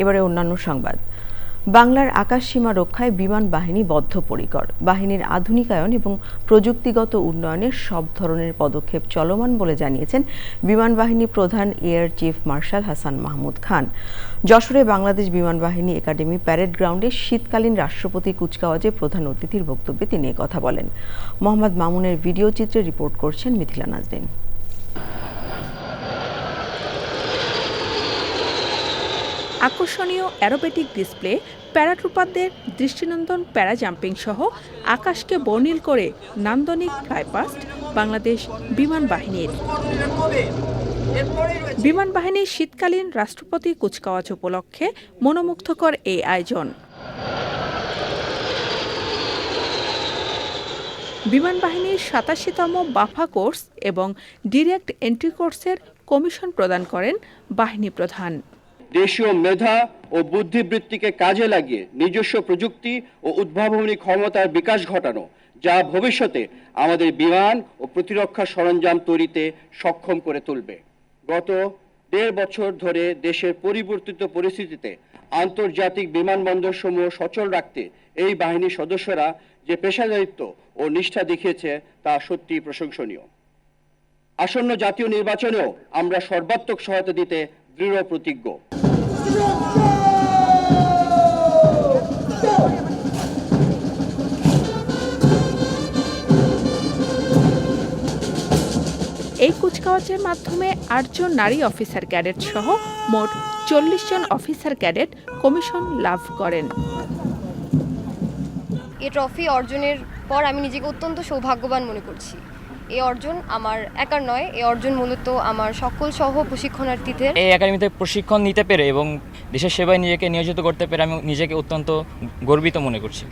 এবারে অন্যান্য সংবাদ। বাংলার আকাশ সীমা রক্ষায় বিমান বাহিনী বদ্ধপরিকর। বাহিনীর আধুনিকায়ন এবং প্রযুক্তিগত উন্নয়নে সব ধরনের পদক্ষেপ চলমান বলে জানিয়েছেন বিমান বাহিনী প্রধান air chief marshal Hasan Mahmud Khan. যশোরে বাংলাদেশ বিমান বাহিনী একাডেমি প্যারেড গ্রাউন্ডে শীতকালীন রাষ্ট্রপতি কুচকাওয়াজে প্রধান অতিথির বক্তব্যে তিনি কথা বলেন। মোহাম্মদ মামুনের ভিডিও চিত্রে রিপোর্ট করছেন মিথিলা নাজরিন আকর্ষণীয় অ্যারোবেটিক ডিসপ্লে প্যারাট্রুপারদের দৃষ্টিনন্দন প্যারা জাম্পিং সহ আকাশকে বর্ণিল করে নান্দনিক ফ্লাইপাস্ট বাংলাদেশ বিমান বাহিনীর। বিমান বাহিনীর শীতকালীন রাষ্ট্রপতি কুচকাওয়াজ উপলক্ষে মনোমুগ্ধকর এই আয়োজন। বিমান বাহিনীর সাতাশিতম বাফা কোর্স এবং ডিরেক্ট এন্ট্রি কোর্সের কমিশন প্রদান করেন বাহিনী প্রধান। দেশীয় মেধা ও বুদ্ধিবৃত্তিকে কাজে লাগিয়ে নিজস্ব প্রযুক্তি ও উদ্ভাবনী ক্ষমতার বিকাশ ঘটানো, যা ভবিষ্যতে আমাদের বিমান ও প্রতিরক্ষা সরঞ্জাম তৈরিতে সক্ষম করে তুলবে। গত দেড় বছর ধরে দেশের পরিবর্তিত পরিস্থিতিতে আন্তর্জাতিক বিমানবন্দর সমূহ সচল রাখতে এই বাহিনীর সদস্যরা যে পেশাদারিত্ব ও নিষ্ঠা দেখিয়েছে, তা সত্যি প্রশংসনীয়। আসন্ন জাতীয় নির্বাচনেও আমরা সর্বাত্মক সহায়তা দিতে দৃঢ় প্রতিজ্ঞ। এই কুচকাওয়াজের মাধ্যমে আটজন নারী অফিসার ক্যাডেট সহ মোট চল্লিশ জন অফিসার ক্যাডেট কমিশন লাভ করেন। এই ট্রফি অর্জনের পর আমি নিজেকে অত্যন্ত সৌভাগ্যবান মনে করছি। এই অর্জন আমার একার নয় এই অর্জন মূলত আমার সকল সহ প্রশিক্ষণার্থীদের। এই একাডেমিতে প্রশিক্ষণ নিতে পেরে এবং দেশের সেবায় নিজেকে নিয়োজিত করতে পেরে আমি নিজেকে অত্যন্ত গর্বিত মনে করছি।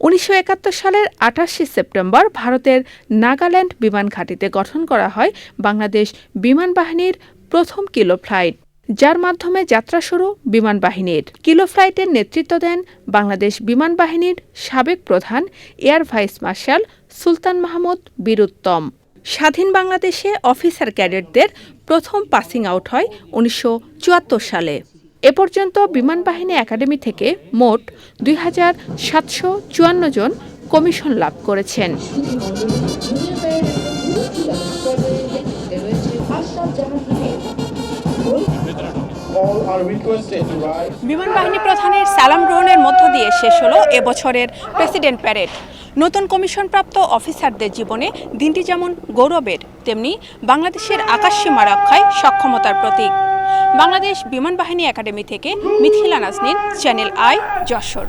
উনিশশো একাত্তর সালের আঠাশে সেপ্টেম্বর ভারতের নাগাল্যান্ড বিমান ঘাঁটিতে গঠন করা হয় বাংলাদেশ বিমান বাহিনীর প্রথম কিলো ফ্লাইট, যার মাধ্যমে যাত্রা শুরু বিমান বাহিনীর। কিলো ফ্লাইটের নেতৃত্ব দেন বাংলাদেশ বিমান বাহিনীর সাবেক প্রধান air vice marshal Sultan Mahmud Bir Uttom. স্বাধীন বাংলাদেশে অফিসার ক্যাডেটদের প্রথম পাসিং আউট হয় উনিশশো চুয়াত্তর সালে। এ পর্যন্ত বিমান বাহিনী একাডেমি থেকে মোট দুই হাজার সাতশো চুয়ান্ন জন কমিশন লাভ করেছেন. বিমান বাহিনী প্রধানের সালাম গ্রহণের মধ্য দিয়ে শেষ হলো এবছরের প্রেসিডেন্ট প্যারেড নতুন কমিশনপ্রাপ্ত অফিসারদের জীবনে দিনটি যেমন গৌরবের, তেমনি বাংলাদেশের আকাশ সীমা রক্ষায় সক্ষমতার প্রতীক বাংলাদেশ বিমান বাহিনী একাডেমি থেকে মিথিলা নাজনীন চ্যানেল আই যশোর।